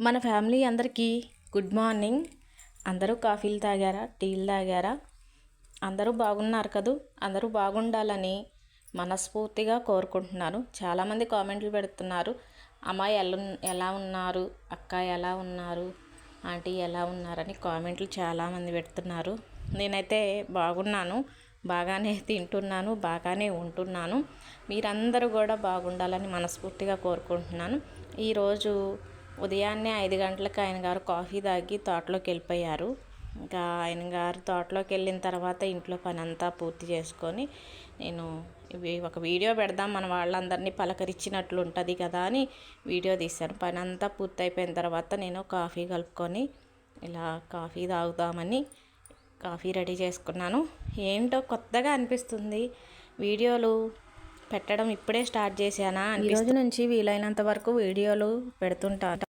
మన ఫ్యామిలీ అందరికీ good morning. అందరూ కాఫీలు తాగారా? టీలు తాగారా? అందరూ బాగున్నారు కదూ? అందరూ బాగుండాలని మనస్ఫూర్తిగా కోరుకుంటున్నాను. చాలామంది కామెంట్లు పెడుతున్నారు. అమ్మాయి ఎలా ఎలా ఉన్నారు? అక్క ఎలా ఉన్నారు? ఆంటీ ఎలా ఉన్నారని కామెంట్లు చాలామంది పెడుతున్నారు. నేనైతే బాగున్నాను. బాగానే తింటున్నాను. బాగానే ఉంటున్నాను. మీరందరూ కూడా బాగుండాలని మనస్ఫూర్తిగా కోరుకుంటున్నాను. ఈరోజు ఉదయాన్నే ఐదు గంటలకు ఆయన గారు కాఫీ తాగి తోటలోకి వెళ్ళిపోయారు. ఇంకా ఆయన గారు తోటలోకి వెళ్ళిన తర్వాత ఇంట్లో పని అంతా పూర్తి చేసుకొని నేను ఇవి ఒక వీడియో పెడదాం మన వాళ్ళందరినీ పలకరించినట్లు ఉంటుంది కదా అని వీడియో తీశాను. పని అంతా పూర్తి అయిపోయిన తర్వాత నేను కాఫీ కలుపుకొని ఇలా కాఫీ తాగుదామని కాఫీ రెడీ చేసుకున్నాను. ఏంటో కొత్తగా అనిపిస్తుంది. వీడియోలు పెట్టడం ఇప్పుడే స్టార్ట్ చేశానా ఈ రోజు నుంచి వీలైనంత వరకు వీడియోలు పెడుతుంటాను